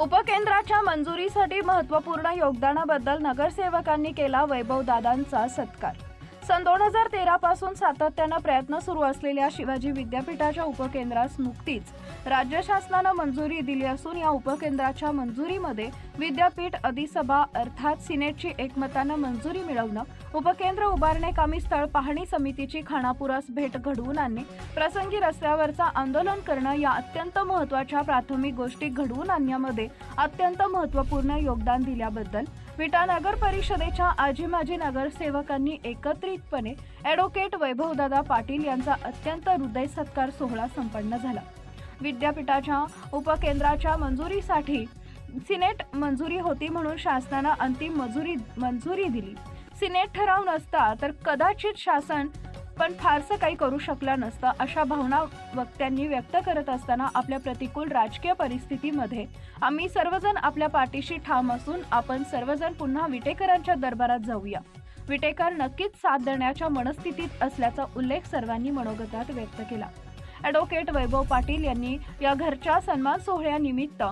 उपकेंद्राच्या मंजुरीसाठी महत्त्वपूर्ण योगदानाबद्दल नगरसेवकांनी केला वैभवदादांचा सत्कार. सन दोन हजार तेरा पासून सातत्यानं प्रयत्न सुरू असलेल्या शिवाजी विद्यापीठाच्या उपकेंद्रास नुकतीच राज्य शासनानं मंजुरी दिली असून या उपकेंद्राच्या मंजुरीमध्ये विद्यापीठ अधिसभा अर्थात सिनेटची एकमतानं मंजुरी मिळवणं उपकेंद्र उभारणे स्थळ पाहणी समितीची खानापुरास भेट घडवून आणणे प्रसंगी रस्त्यावरचा आंदोलन करणं या अत्यंत महत्त्वाच्या प्राथमिक गोष्टी घडवून आणण्यामध्ये अत्यंत महत्त्वपूर्ण योगदान दिल्याबद्दल विटा नगर परिषदेच्या आजी माजी नगरसेवकांनी एकत्रितपणे ॲडव्होकेट वैभवदादा पाटील यांचा अत्यंत हृदय सत्कार सोहळा संपन्न झाला. विद्यापीठाच्या उपकेंद्राच्या मंजुरीसाठी सिनेट मंजुरी होती म्हणून शासनानं अंतिम मंजुरी मंजुरी दिली. सिनेट ठराव नसता तर कदाचित शासन पण फारसं काही करू शकला नसतं अशा भावना वक्त्यांनी व्यक्त करत असताना आपल्या प्रतिकूल राजकीय परिस्थितीमध्ये आम्ही सर्वजण आपल्या पाठीशी ठाम असून आपण सर्वजण पुन्हा विटेकरांच्या दरबारात जाऊया. विटेकर नक्कीच साथ देण्याच्या मनस्थितीत असल्याचा उल्लेख सर्वांनी मनोगतात व्यक्त केला. ॲडव्होकेट वैभव पाटील यांनी या घरच्या सन्मान सोहळ्यानिमित्त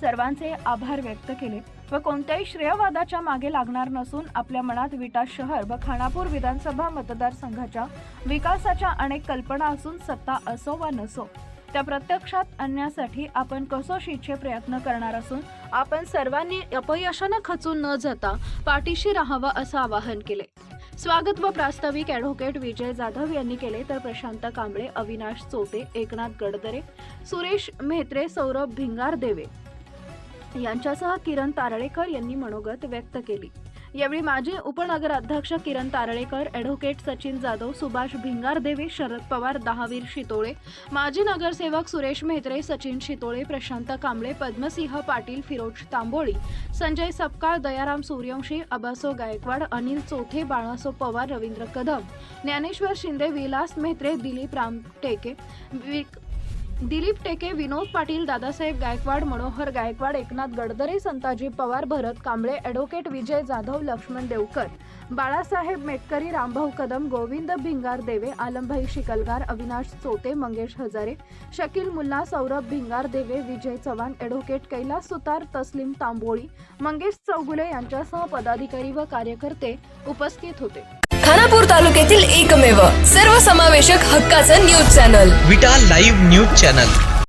सर्वांचे आभार व्यक्त केले. व कोणत्याही श्रेयवादाच्या मागे लागणार नसून आपल्या मनात विटा शहर व खानापूर विधानसभा मतदारसंघाच्या विकासाच्या अनेक कल्पना असून सत्ता असो वा नसो त्या प्रत्यक्षात आणण्यासाठी आपण कसोशीचे प्रयत्न करणार असून आपण सर्वांनी अपयशानं खचून न जाता पाठीशी राहावं असं आवाहन केले. स्वागत व प्रास्ताविक ॲडव्होकेट विजय जाधव यांनी केले तर प्रशांत कांबळे अविनाश चोटे एकनाथ गडदरे सुरेश म्हेत्रे सौरभ भिंगार देवे यांच्यासह किरण तारळेकर यांनी मनोगत व्यक्त केली. यावेळी माजी उपनगराध्यक्ष किरण तारळेकर ॲडव्होकेट सचिन जाधव सुभाष भिंगारदेवी शरद पवार दहावीर शितोळे माजी नगरसेवक सुरेश मेहत्रे सचिन शितोळे प्रशांत कांबळे पद्मसिंह पाटील फिरोज तांबोळी संजय सपकाळ दयाराम सूर्यवंशी अबासो गायकवाड अनिल चोथे बाळासो पवार रवींद्र कदम ज्ञानेश्वर शिंदे विलास मेहत्रे दिलीप रामटेके विक दिलीप टेके विनोद पाटील दादासाहेब गायकवाड मनोहर गायकवाड एकनाथ गडदरे संताजी पवार भरत कांबळे ॲडव्होकेट विजय जाधव लक्ष्मण देवकर बाळासाहेब मेटकरी रामभाऊ कदम गोविंद भिंगार देवे आलमभाई शिकलगार अविनाश चोते मंगेश हजारे शकील मुल्ला सौरभ भिंगार देवे विजय चव्हाण ॲडव्होकेट कैलास सुतार तस्लीम तांबोळी मंगेश चौगुले यांच्यासह पदाधिकारी व कार्यकर्ते उपस्थित होते. खानापूर तालुक्यातील एकमेव सर्वसमावेशक हक्काचं news channel. Vita live news channel.